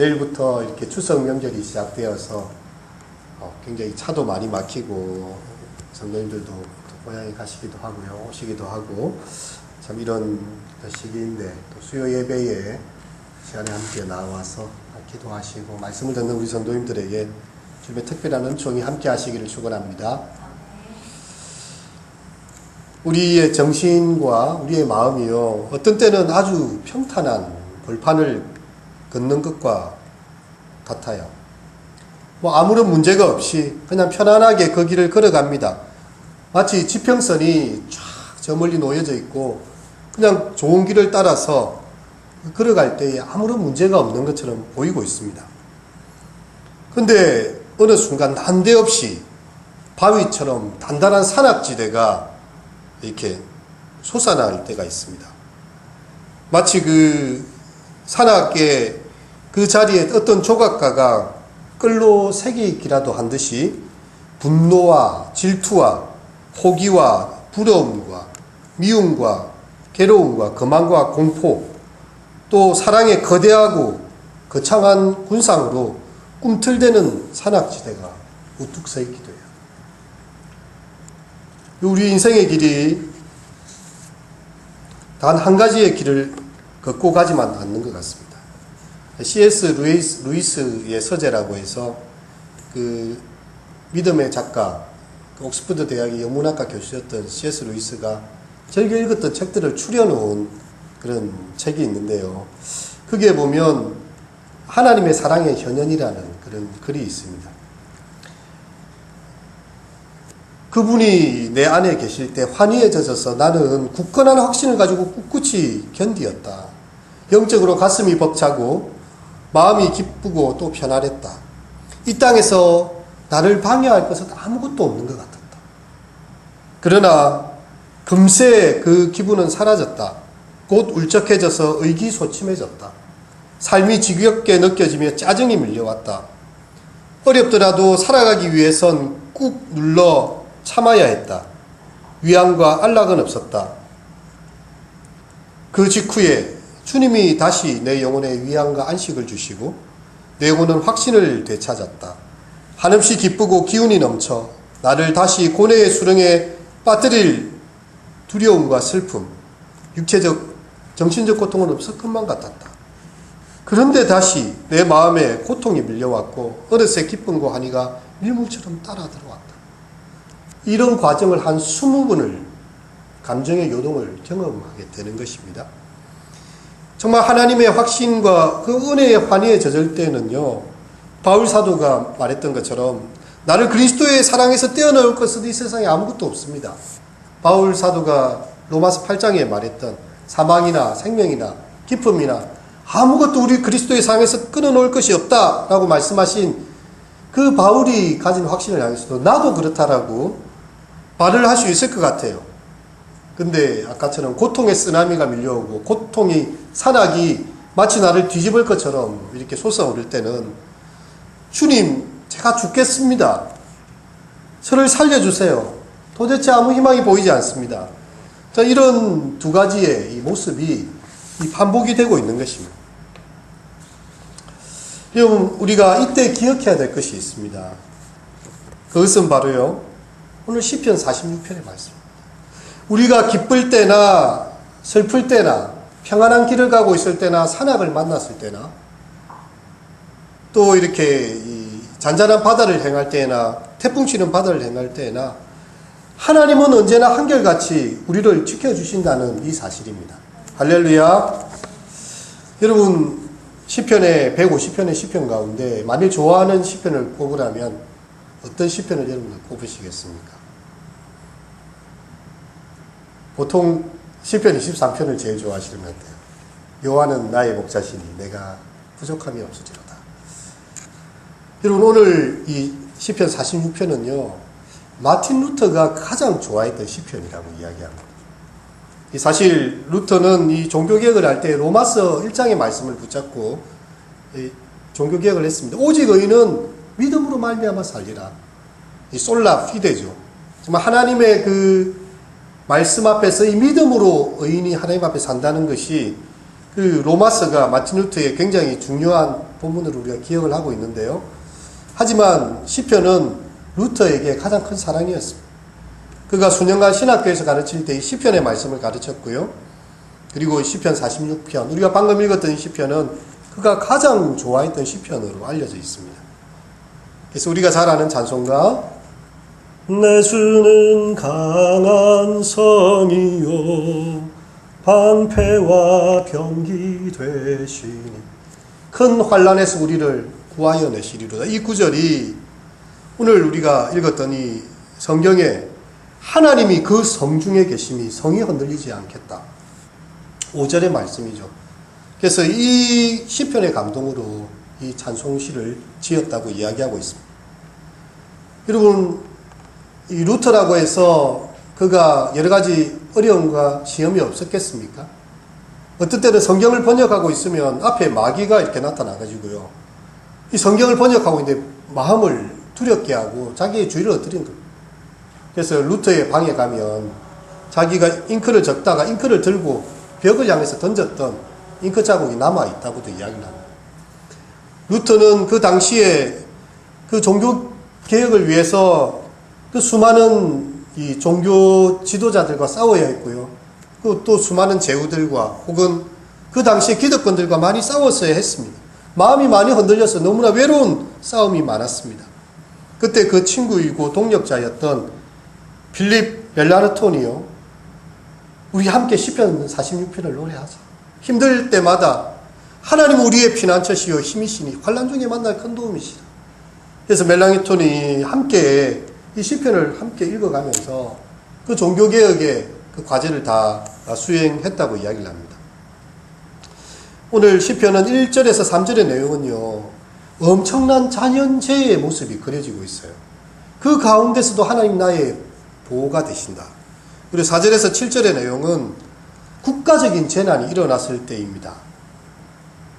내일부터 이렇게 추석 명절이 시작되어서 어, 굉장히 차도 많이 막히고 성도님들도 또 고향에 가시기도 하고요 오시기도 하고 참 이런 시기인데 또 수요 예배에 시간에 함께 나와서 기도하시고 말씀을 듣는 우리 성도님들에게 주님의 특별한 은총이 함께 하시기를 축원합니다. 우리의 정신과 우리의 마음이요 어떤 때는 아주 평탄한 벌판을 걷는 것과 같아요. 뭐 아무런 문제가 없이 그냥 편안하게 그 길을 걸어갑니다. 마치 지평선이 쫙 저 멀리 놓여져 있고 그냥 좋은 길을 따라서 걸어갈 때에 아무런 문제가 없는 것처럼 보이고 있습니다. 근데 어느 순간 난데없이 바위처럼 단단한 산악지대가 이렇게 솟아날 때가 있습니다. 마치 그 산악의 그 자리에 어떤 조각가가 끌로 새기기라도 한 듯이 분노와 질투와 포기와 부러움과 미움과 괴로움과 거만과 공포 또 사랑의 거대하고 거창한 군상으로 꿈틀대는 산악지대가 우뚝 서 있기도 해요. 우리 인생의 길이 단 한 가지의 길을 걷고 가지만 않는 것 같습니다. C.S. 루이스, 루이스의 서재라고 해서 그 믿음의 작가, 그 옥스퍼드 대학의 영문학과 교수였던 C.S. 루이스가 즐겨 읽었던 책들을 추려놓은 그런 책이 있는데요. 그게 보면 하나님의 사랑의 현현이라는 그런 글이 있습니다. 그분이 내 안에 계실 때 환희에 젖어서 나는 굳건한 확신을 가지고 꿋꿋이 견디었다. 영적으로 가슴이 벅차고 마음이 기쁘고 또 편안했다. 이 땅에서 나를 방해할 것은 아무것도 없는 것 같았다. 그러나 금세 그 기분은 사라졌다. 곧 울적해져서 의기소침해졌다. 삶이 지겹게 느껴지며 짜증이 밀려왔다. 어렵더라도 살아가기 위해선 꾹 눌러 참아야 했다. 위안과 안락은 없었다. 그 직후에 주님이 다시 내 영혼에 위안과 안식을 주시고 내 영혼은 확신을 되찾았다. 한없이 기쁘고 기운이 넘쳐 나를 다시 고뇌의 수렁에 빠뜨릴 두려움과 슬픔, 육체적, 정신적 고통은 없을 것만 같았다. 그런데 다시 내 마음에 고통이 밀려왔고 어느새 기쁨과 환희가 밀물처럼 따라 들어왔다. 이런 과정을 한 20분을 감정의 요동을 경험하게 되는 것입니다. 정말 하나님의 확신과 그 은혜의 환희에 젖을 때는요, 바울 사도가 말했던 것처럼 나를 그리스도의 사랑에서 떼어놓을 것은 이 세상에 아무것도 없습니다. 바울 사도가 로마서 8장에 말했던 사망이나 생명이나 기쁨이나 아무것도 우리 그리스도의 상에서 끊어놓을 것이 없다라고 말씀하신 그 바울이 가진 확신을 향해서도 나도 그렇다라고 말을 할 수 있을 것 같아요. 근데 아까처럼 고통의 쓰나미가 밀려오고 고통이 산악이 마치 나를 뒤집을 것처럼 이렇게 솟아오를 때는 주님 제가 죽겠습니다. 저를 살려주세요. 도대체 아무 희망이 보이지 않습니다. 자, 이런 두 가지의 이 모습이 이 반복이 되고 있는 것입니다. 여러분, 우리가 이때 기억해야 될 것이 있습니다. 그것은 바로요, 오늘 시편 46편의 말씀입니다. 우리가 기쁠 때나 슬플 때나 평안한 길을 가고 있을 때나 산악을 만났을 때나 또 이렇게 잔잔한 바다를 행할 때나 태풍 치는 바다를 행할 때나 하나님은 언제나 한결같이 우리를 지켜주신다는 이 사실입니다. 할렐루야. 여러분, 시편의 150편의 시편 가운데 만일 좋아하는 시편을 꼽으라면 어떤 시편을 여러분들 꼽으시겠습니까? 보통 시편 23편을 제일 좋아하시는 것 같아요. 여호와는 나의 목자시니 내가 부족함이 없으리로다. 여러분 오늘 이 시편 46편은요. 마틴 루터가 가장 좋아했던 시편이라고 이야기합니다. 사실 루터는 이 종교개혁을 할 때 로마서 1장의 말씀을 붙잡고 종교개혁을 했습니다. 오직 의인은 믿음으로 말미암아 살리라. 이 솔라 피데죠. 정말 하나님의 그 말씀 앞에서 이 믿음으로 의인이 하나님 앞에 산다는 것이 그 로마서가 마틴 루터의 굉장히 중요한 본문으로 우리가 기억을 하고 있는데요. 하지만 시편은 루터에게 가장 큰 사랑이었습니다. 그가 수년간 신학교에서 가르칠 때 이 시편의 말씀을 가르쳤고요. 그리고 시편 46편, 우리가 방금 읽었던 이 시편은 그가 가장 좋아했던 시편으로 알려져 있습니다. 그래서 우리가 잘 아는 찬송가 내 주는 강한 성이요 방패와 병기 되시니 큰 환란에서 우리를 구하여 내시리로다. 이 구절이 오늘 우리가 읽었던 이 성경에 하나님이 그 성중에 계심이 성이 흔들리지 않겠다. 5절의 말씀이죠. 그래서 이 시편의 감동으로 이 찬송시를 지었다고 이야기하고 있습니다. 여러분, 이 루터라고 해서 그가 여러 가지 어려움과 시험이 없었겠습니까? 어떤 때는 성경을 번역하고 있으면 앞에 마귀가 이렇게 나타나가지고요. 이 성경을 번역하고 있는데 마음을 두렵게 하고 자기의 주의를 엎드린 겁니다. 그래서 루터의 방에 가면 자기가 잉크를 적다가 잉크를 들고 벽을 향해서 던졌던 잉크 자국이 남아있다고도 이야기를 합니다. 루터는 그 당시에 그 종교 개혁을 위해서 그 수많은 이 종교 지도자들과 싸워야 했고요. 그또 수많은 제후들과 혹은 그 당시에 기득권들과 많이 싸웠어야 했습니다. 마음이 많이 흔들려서 너무나 외로운 싸움이 많았습니다. 그때 그 친구이고 동력자였던 필립 벨라르톤이요. 우리 함께 시편 46편을 노래하자. 힘들 때마다 하나님 우리의 피난처시요 힘이시니 환란 중에 만날 큰 도움이시다. 그래서 멜랑이톤이 함께 이 시편을 함께 읽어가면서 그 종교개혁의 그 과제를 다 수행했다고 이야기를 합니다. 오늘 시편은 1절에서 3절의 내용은요, 엄청난 자연재해의 모습이 그려지고 있어요. 그 가운데서도 하나님 나의 보호가 되신다. 그리고 4절에서 7절의 내용은 국가적인 재난이 일어났을 때입니다.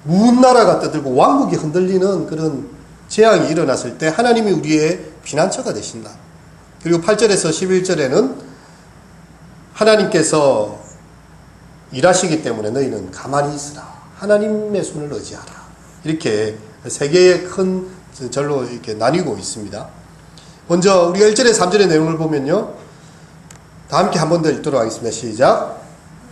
문 나라가 떠들고 왕국이 흔들리는 그런 재앙이 일어났을 때 하나님이 우리의 피난처가 되신다. 그리고 8절에서 11절에는 하나님께서 일하시기 때문에 너희는 가만히 있으라. 하나님의 손을 의지하라. 이렇게 세 개의 큰 절로 이렇게 나뉘고 있습니다. 먼저 우리가 1절에 3절의 내용을 보면요. 다 함께 한 번 더 읽도록 하겠습니다. 시작.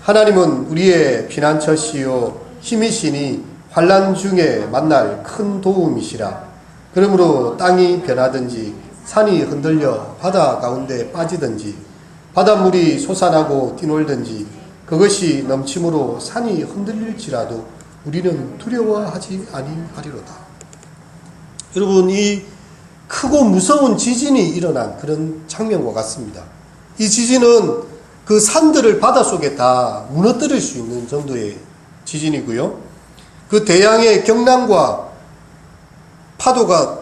하나님은 우리의 피난처시요 힘이시니 환란 중에 만날 큰 도움이시라. 그러므로 땅이 변하든지 산이 흔들려 바다 가운데 빠지든지 바닷물이 솟아나고 뛰놀든지 그것이 넘침으로 산이 흔들릴지라도 우리는 두려워하지 아니하리로다. 여러분 이 크고 무서운 지진이 일어난 그런 장면과 같습니다. 이 지진은 그 산들을 바닷속에 다 무너뜨릴 수 있는 정도의 지진이고요. 그 대양의 경랑과 파도가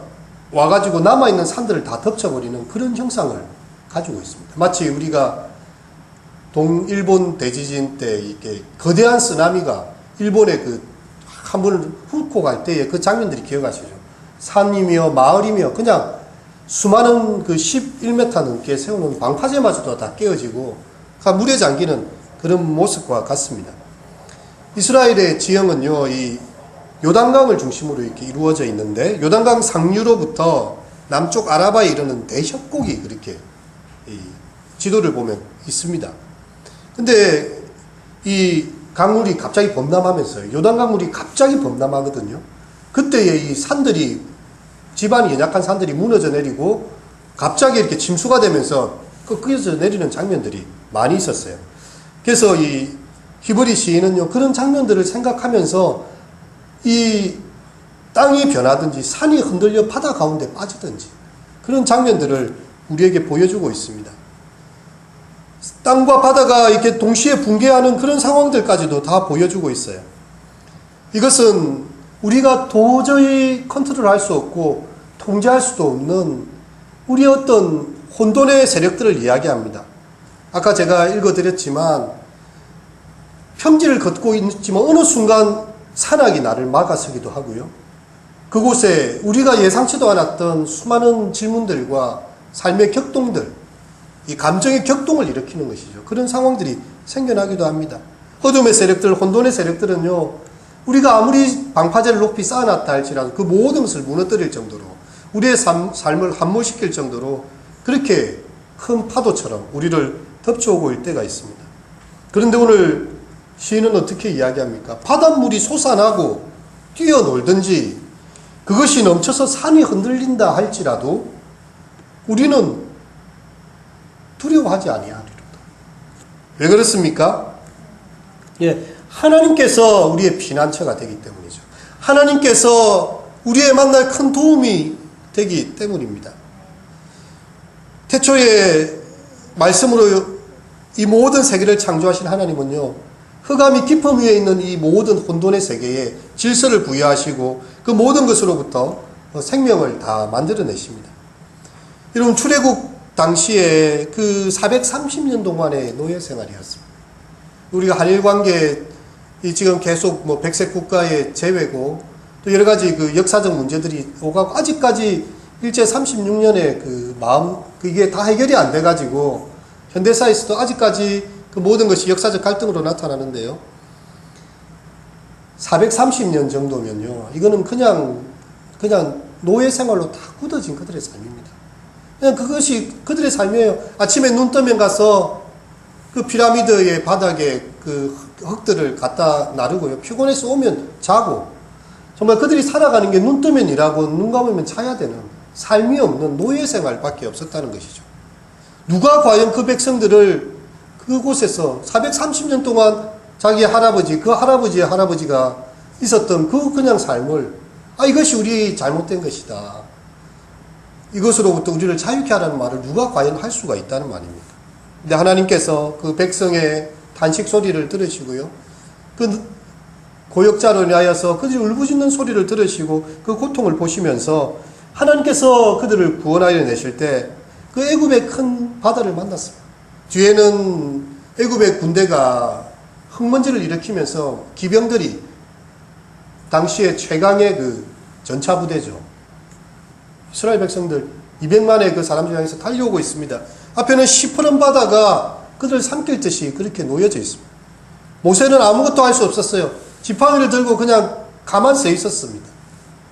와가지고 남아있는 산들을 다 덮쳐버리는 그런 형상을 가지고 있습니다. 마치 우리가 동일본 대지진 때 이렇게 거대한 쓰나미가 일본의 그 한 번을 훑고 갈 때의 그 장면들이 기억하시죠? 산이며 마을이며 그냥 수많은 그 11m 넘게 세우는 방파제마저도 다 깨어지고 물에 잠기는 그런 모습과 같습니다. 이스라엘의 지형은요, 이 요단강을 중심으로 이렇게 이루어져 있는데 요단강 상류로부터 남쪽 아라바에 이르는 대협곡이 그렇게 지도를 보면 있습니다. 근데 이 강물이 갑자기 범람하면서 요단 강물이 갑자기 범람하거든요. 그때에 이 산들이 집안이 연약한 산들이 무너져 내리고 갑자기 이렇게 침수가 되면서 꺾여져 내리는 장면들이 많이 있었어요. 그래서 이 히브리 시인은요 그런 장면들을 생각하면서 이 땅이 변하든지 산이 흔들려 바다 가운데 빠지든지 그런 장면들을 우리에게 보여주고 있습니다. 땅과 바다가 이렇게 동시에 붕괴하는 그런 상황들까지도 다 보여주고 있어요. 이것은 우리가 도저히 컨트롤할 수 없고 통제할 수도 없는 우리 어떤 혼돈의 세력들을 이야기합니다. 아까 제가 읽어드렸지만 평지를 걷고 있지만 어느 순간 산악이 나를 막아서기도 하고요. 그곳에 우리가 예상치도 않았던 수많은 질문들과 삶의 격동들, 이 감정의 격동을 일으키는 것이죠. 그런 상황들이 생겨나기도 합니다. 어둠의 세력들, 혼돈의 세력들은요, 우리가 아무리 방파제를 높이 쌓아놨다 할지라도 그 모든 것을 무너뜨릴 정도로 우리의 삶, 삶을 함몰시킬 정도로 그렇게 큰 파도처럼 우리를 덮쳐오고 일 때가 있습니다. 그런데 오늘 시인은 어떻게 이야기합니까? 바닷물이 솟아나고 뛰어놀든지 그것이 넘쳐서 산이 흔들린다 할지라도 우리는 두려워하지 아니하리로다. 왜 그렇습니까? 예, 하나님께서 우리의 피난처가 되기 때문이죠. 하나님께서 우리의 만날 큰 도움이 되기 때문입니다. 태초에 말씀으로 이 모든 세계를 창조하신 하나님은요, 흑암이 깊음 위에 있는 이 모든 혼돈의 세계에 질서를 부여하시고 그 모든 것으로부터 생명을 다 만들어내십니다. 여러분, 출애국 당시에 그 430년 동안의 노예 생활이었습니다. 우리가 한일 관계 이 지금 계속 뭐 백색 국가의 재외고 또 여러 가지 그 역사적 문제들이 오가고 아직까지 일제 36년의 그 마음 그게 다 해결이 안 돼 가지고 현대사에서도 아직까지 그 모든 것이 역사적 갈등으로 나타나는데요. 430년 정도면요. 이거는 그냥 그냥 노예 생활로 다 굳어진 그들의 삶입니다. 그냥 그것이 그들의 삶이에요. 아침에 눈 뜨면 가서 그 피라미드의 바닥에 그 흙들을 갖다 나르고요. 피곤해서 오면 자고 정말 그들이 살아가는 게 눈 뜨면 일하고 눈 감으면 자야 되는 삶이 없는 노예 생활밖에 없었다는 것이죠. 누가 과연 그 백성들을 그곳에서 430년 동안 자기 할아버지, 그 할아버지의 할아버지가 있었던 그 그냥 삶을 아 이것이 우리 잘못된 것이다. 이것으로부터 우리를 자유케 하라는 말을 누가 과연 할 수가 있다는 말입니다. 근데 하나님께서 그 백성의 단식 소리를 들으시고요. 그 고역자로 인하여서 그들이 울부짖는 소리를 들으시고 그 고통을 보시면서 하나님께서 그들을 구원하여 내실 때 그 애굽의 큰 바다를 만났습니다. 뒤에는 애굽의 군대가 흙먼지를 일으키면서 기병들이 당시에 최강의 그 전차 부대죠. 이스라엘 백성들 200만의 그 사람들 향해서 달려오고 있습니다. 앞에는 시퍼런 바다가 그들 삼킬 듯이 그렇게 놓여져 있습니다. 모세는 아무것도 할 수 없었어요. 지팡이를 들고 그냥 가만 서 있었습니다.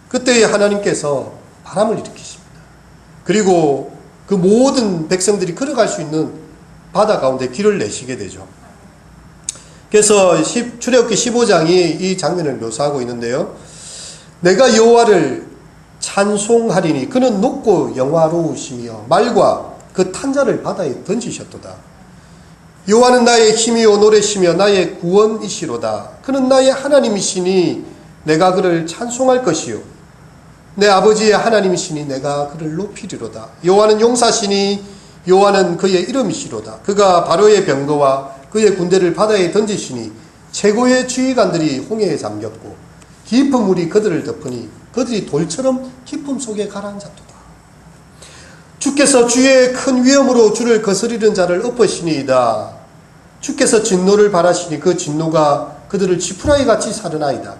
그때 하나님께서 바람을 일으키십니다. 그리고 그 모든 백성들이 걸어갈 수 있는 바다 가운데 길을 내시게 되죠. 그래서 출애굽기 15장이 이 장면을 묘사하고 있는데요. 내가 여호와를 찬송하리니 그는 높고 영화로우시며 말과 그 탄자를 바다에 던지셨도다. 여호와는 나의 힘이요 노래시며 나의 구원이시로다. 그는 나의 하나님이시니 내가 그를 찬송할 것이요 내 아버지의 하나님이시니 내가 그를 높이리로다. 여호와는 용사시니 여호와는 그의 이름이시로다. 그가 바로의 병거와 그의 군대를 바다에 던지시니 최고의 주의관들이 홍해에 잠겼고 깊은 물이 그들을 덮으니 그들이 돌처럼 깊음 속에 가라앉았도다. 주께서 주의 큰 위엄으로 주를 거스리는 자를 엎으시니이다. 주께서 진노를 바라시니 그 진노가 그들을 지푸라기 같이 사르나이다.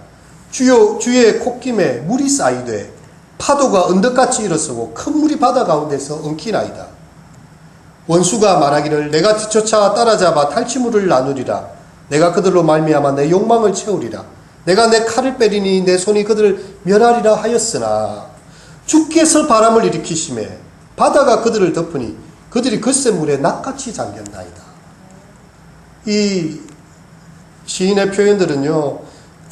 주요 주의 콧김에 물이 쌓이되 파도가 언덕같이 일어서고 큰 물이 바다 가운데서 엉키나이다. 원수가 말하기를 내가 뒤쫓아 따라잡아 탈취물을 나누리라. 내가 그들로 말미암아 내 욕망을 채우리라. 내가 내 칼을 빼리니 내 손이 그들을 멸하리라 하였으나 주께서 바람을 일으키심에 바다가 그들을 덮으니 그들이 글쎄 물에 낚같이 잠겼나이다. 이 시인의 표현들은요,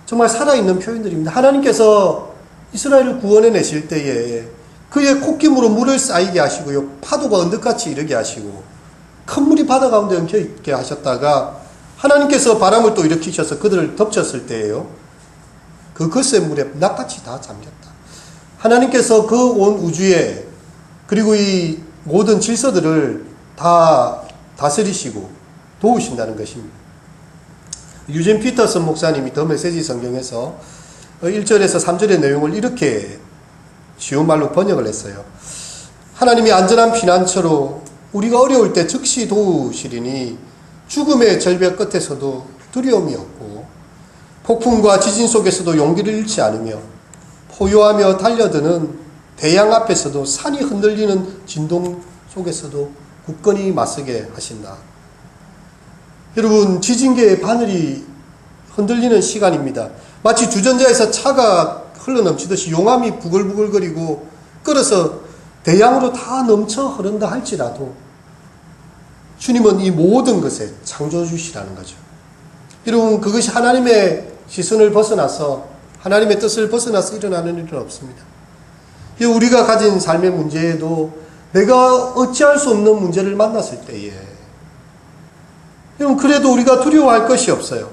정말 살아있는 표현들입니다. 하나님께서 이스라엘을 구원해 내실 때에 그의 콧김으로 물을 쌓이게 하시고요, 파도가 언덕같이 이르게 하시고, 큰 물이 바다 가운데 엉켜 있게 하셨다가, 하나님께서 바람을 또 일으키셔서 그들을 덮쳤을 때에요, 그 글쎄물에 낚같이 다 잠겼다. 하나님께서 그 온 우주에, 그리고 이 모든 질서들을 다 다스리시고 도우신다는 것입니다. 유진 피터슨 목사님이 더 메시지 성경에서 1절에서 3절의 내용을 이렇게 쉬운 말로 번역을 했어요. 하나님이 안전한 피난처로 우리가 어려울 때 즉시 도우시리니 죽음의 절벽 끝에서도 두려움이 없고 폭풍과 지진 속에서도 용기를 잃지 않으며 포효하며 달려드는 대양 앞에서도 산이 흔들리는 진동 속에서도 굳건히 맞서게 하신다. 여러분, 지진계의 바늘이 흔들리는 시간입니다. 마치 주전자에서 차가 흘러넘치듯이 용암이 부글부글거리고 끓어서 대양으로 다 넘쳐 흐른다 할지라도 주님은 이 모든 것에 창조주시라는 거죠. 여러분, 그것이 하나님의 시선을 벗어나서 하나님의 뜻을 벗어나서 일어나는 일은 없습니다. 이 우리가 가진 삶의 문제에도 내가 어찌할 수 없는 문제를 만났을 때에 그래도 우리가 두려워할 것이 없어요.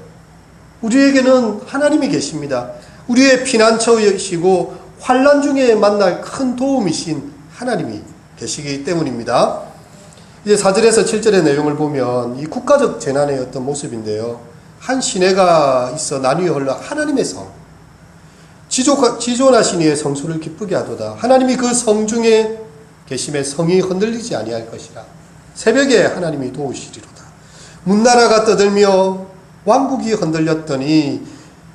우리에게는 하나님이 계십니다. 우리의 피난처이시고 환란 중에 만날 큰 도움이신 하나님이 계시기 때문입니다. 이제 4절에서 7절의 내용을 보면 이 국가적 재난의 어떤 모습인데요. 한 시내가 있어 나뉘어 흘러 하나님의 성. 지조, 지존하신 이의 성소를 기쁘게 하도다. 하나님이 그 성 중에 계심에 성이 흔들리지 아니할 것이라. 새벽에 하나님이 도우시리로다. 문나라가 떠들며 왕국이 흔들렸더니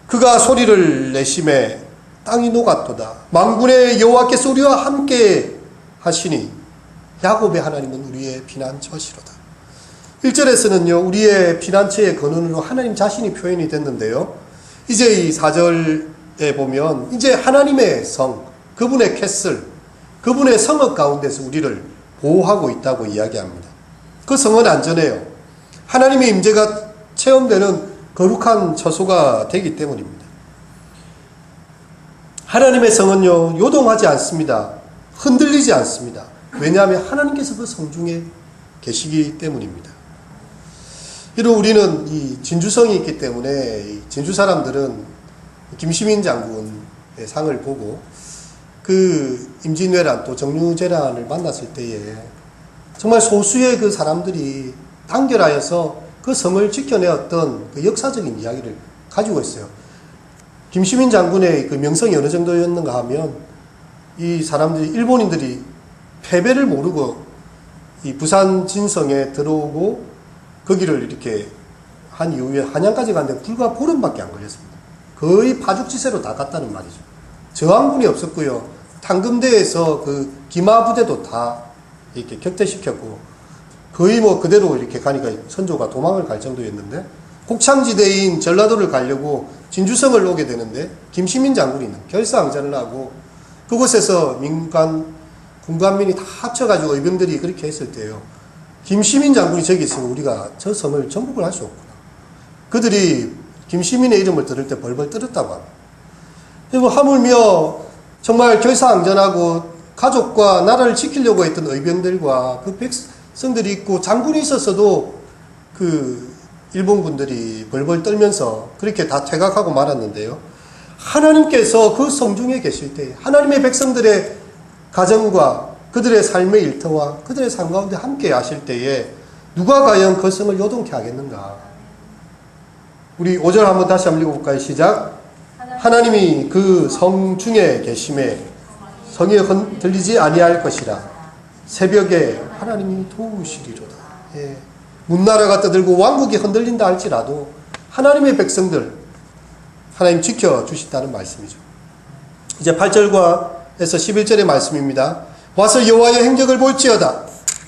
그가 소리를 내심에 땅이 녹았도다. 망군의 여호와께서 우리와 함께 하시니 야곱의 하나님은 우리의 피난처시로다. 1절에서는요, 우리의 피난처의 근원으로 하나님 자신이 표현이 됐는데요. 이제 이 4절에 보면, 이제 하나님의 성, 그분의 캐슬, 그분의 성읍 가운데서 우리를 보호하고 있다고 이야기합니다. 그 성은 안전해요. 하나님의 임재가 체험되는 거룩한 처소가 되기 때문입니다. 하나님의 성은요, 요동하지 않습니다. 흔들리지 않습니다. 왜냐하면 하나님께서 그 성중에 계시기 때문입니다. 이로 우리는 이 진주성이 있기 때문에 진주 사람들은 김시민 장군의 상을 보고 그 임진왜란 또 정유재란을 만났을 때에 정말 소수의 그 사람들이 단결하여서 그 성을 지켜내었던 그 역사적인 이야기를 가지고 있어요. 김시민 장군의 그 명성이 어느 정도였는가 하면 이 사람들이 일본인들이 패배를 모르고 이 부산 진성에 들어오고 거기를 이렇게 한 이후에 한양까지 갔는데 불과 보름밖에 안 걸렸습니다. 거의 파죽지세로 다 갔다는 말이죠. 저항군이 없었고요. 당금대에서 그 기마 부대도 다 이렇게 격퇴시켰고 거의 뭐 그대로 이렇게 가니까 선조가 도망을 갈 정도였는데 곡창지대인 전라도를 가려고 진주성을 오게 되는데 김시민 장군이 결사항전을 하고 그곳에서 민간 군관민이 다 합쳐가지고 의병들이 그렇게 했을 때요. 김시민 장군이 저기 있으면 우리가 저 성을 정복을 할 수 없구나. 그들이 김시민의 이름을 들을 때 벌벌 떨었다고 합니다. 그리고 하물며 정말 결사항전하고 가족과 나라를 지키려고 했던 의병들과 그 백성 들이 있고 장군이 있었어도 그 일본 군들이 벌벌 떨면서 그렇게 다 퇴각하고 말았는데요. 하나님께서 그 성중에 계실 때 하나님의 백성들의 가정과 그들의 삶의 일터와 그들의 삶 가운데 함께 하실 때에 누가 과연 그 성을 요동케 하겠는가? 우리 5절 한번 다시 한번 읽어볼까요? 시작. 하나님이 그 성 중에 계심에 성이 흔들리지 아니할 것이라 새벽에 하나님이 도우시리로다. 예. 문나라가 떠들고 왕국이 흔들린다 할지라도 하나님의 백성들 하나님 지켜주신다는 말씀이죠. 이제 8절과 에서 11절의 말씀입니다. 와서 여호와의 행적을 볼지어다.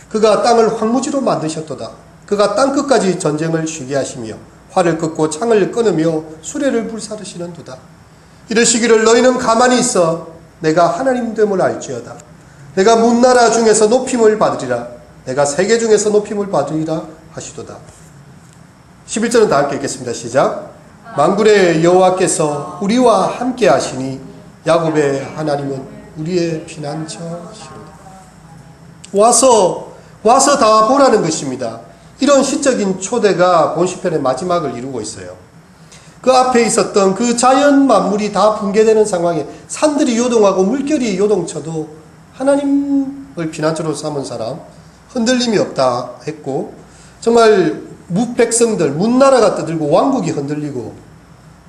그가 땅을 황무지로 만드셨도다. 그가 땅 끝까지 전쟁을 쉬게 하시며 활을 끄고 창을 끊으며 수레를 불사르시는 도다. 이러시기를 너희는 가만히 있어 내가 하나님 됨을 알지어다. 내가 문나라 중에서 높임을 받으리라. 내가 세계 중에서 높임을 받으리라 하시도다. 11절은 다 함께 읽겠습니다. 시작. 만군의 여호와께서 우리와 함께 하시니 야곱의 하나님은 우리의 피난처시로다. 와서 와서 다 보라는 것입니다. 이런 시적인 초대가 본시편의 마지막을 이루고 있어요. 그 앞에 있었던 그 자연 만물이 다 붕괴되는 상황에 산들이 요동하고 물결이 요동쳐도 하나님을 피난처로 삼은 사람 흔들림이 없다 했고 정말 무백성들 문나라가 떠들고 왕국이 흔들리고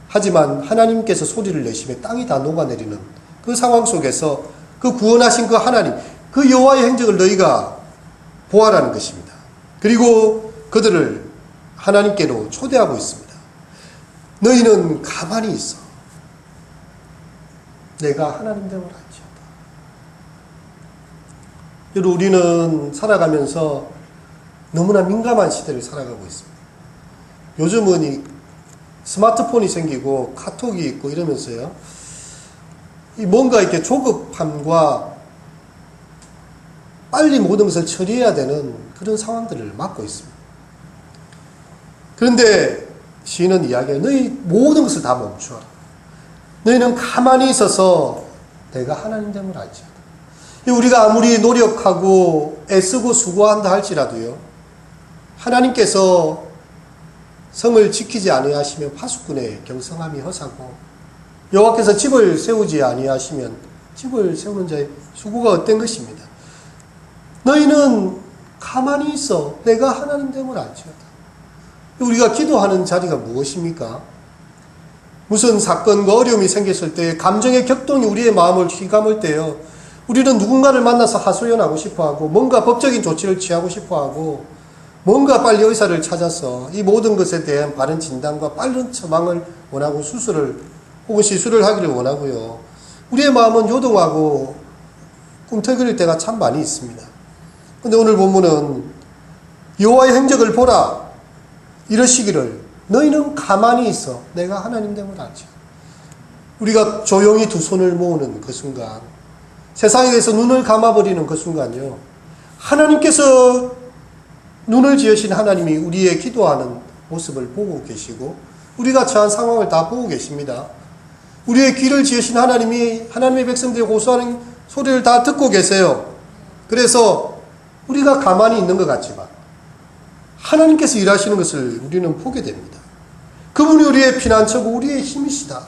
하지만 하나님께서 소리를 내시며 땅이 다 녹아내리는 그 상황 속에서 그 구원하신 그 하나님 그 여호와의 행적을 너희가 보아라는 것입니다. 그리고 그들을 하나님께로 초대하고 있습니다. 너희는 가만히 있어. 내가 하나님 할지어다. 여러분 우리는 살아가면서 너무나 민감한 시대를 살아가고 있습니다. 요즘은 이 스마트폰이 생기고 카톡이 있고 이러면서요. 이 뭔가 이렇게 조급함과 빨리 모든 것을 처리해야 되는 그런 상황들을 맞고 있습니다. 그런데 시인은 이야기해요. 너희 모든 것을 다 멈추어라. 너희는 가만히 있어서 내가 하나님 됨을 알지어다. 우리가 아무리 노력하고 애쓰고 수고한다 할지라도요. 하나님께서 성을 지키지 아니하시면 파수꾼의 경성함이 허사고 여호와께서 집을 세우지 아니하시면 집을 세우는 자의 수고가 어떤 것입니다. 너희는 가만히 있어 내가 하나님 됨을 알지어다. 우리가 기도하는 자리가 무엇입니까? 무슨 사건과 어려움이 생겼을 때 감정의 격동이 우리의 마음을 휘감을 때요. 우리는 누군가를 만나서 하소연하고 싶어 하고 뭔가 법적인 조치를 취하고 싶어 하고 뭔가 빨리 의사를 찾아서 이 모든 것에 대한 바른 진단과 빠른 처방을 원하고 수술을 혹은 시술을 하기를 원하고요. 우리의 마음은 요동하고 꿈틀거릴 때가 참 많이 있습니다. 근데 오늘 본문은 여호와의 행적을 보라 이러시기를 너희는 가만히 있어 내가 하나님 됨을 알지. 우리가 조용히 두 손을 모으는 그 순간 세상에 대해서 눈을 감아버리는 그 순간요. 하나님께서 눈을 지으신 하나님이 우리의 기도하는 모습을 보고 계시고 우리가 처한 상황을 다 보고 계십니다. 우리의 귀를 지으신 하나님이 하나님의 백성들이 호소하는 소리를 다 듣고 계세요. 그래서 우리가 가만히 있는 것 같지만 하나님께서 일하시는 것을 우리는 보게 됩니다. 그분이 우리의 피난처고 우리의 힘이시다.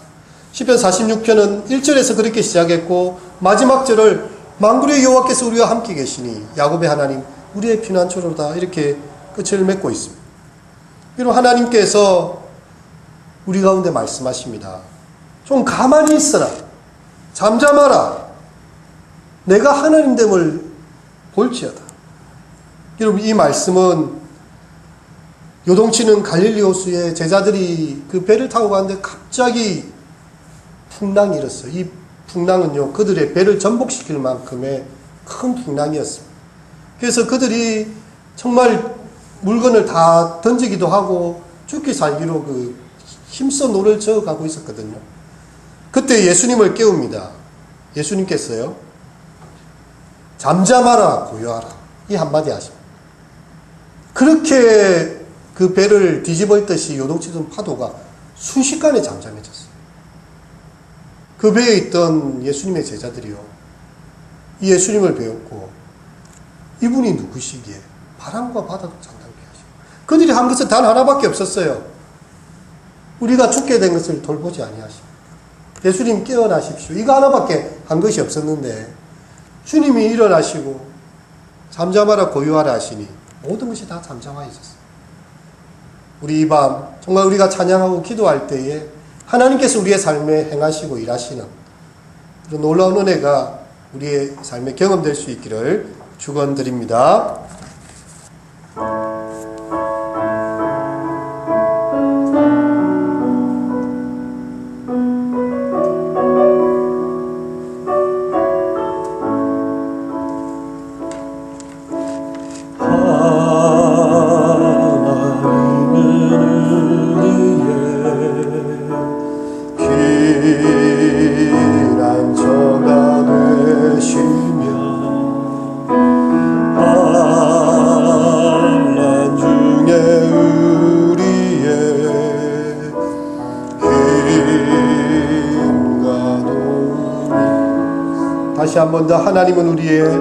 10편 46편은 1절에서 그렇게 시작했고 마지막 절을 만군의 여호와께서 우리와 함께 계시니 야곱의 하나님 우리의 피난처로다 이렇게 끝을 맺고 있습니다. 여러분 하나님께서 우리 가운데 말씀하십니다. 좀 가만히 있어라. 잠잠하라. 내가 하나님됨을 볼지어다. 여러분 이 말씀은 요동치는 갈릴리 호수에 제자들이 그 배를 타고 가는데 갑자기 풍랑이 일었어요. 이 풍랑은요, 그들의 배를 전복시킬 만큼의 큰 풍랑이었습니다. 그래서 그들이 정말 물건을 다 던지기도 하고 죽기 살기로 그 힘써 노를 저어가고 있었거든요. 그때 예수님을 깨웁니다. 예수님께서요, 잠잠하라, 고요하라. 이 한마디 하십니다. 그렇게 그 배를 뒤집어있듯이 요동치던 파도가 순식간에 잠잠해졌어요. 그 배에 있던 예수님의 제자들이요. 이 예수님을 배웠고, 이분이 누구시기에 바람과 바다도 장담케 하시고, 그들이 한 것은 단 하나밖에 없었어요. 우리가 죽게 된 것을 돌보지 아니하시고, 예수님 깨어나십시오. 이거 하나밖에 한 것이 없었는데, 주님이 일어나시고, 잠잠하라 고요하라 하시니, 모든 것이 다 잠잠하여 있었어요. 우리 이 밤 정말 우리가 찬양하고 기도할 때에 하나님께서 우리의 삶에 행하시고 일하시는 그런 놀라운 은혜가 우리의 삶에 경험될 수 있기를 축원드립니다. 하나님 은 우리의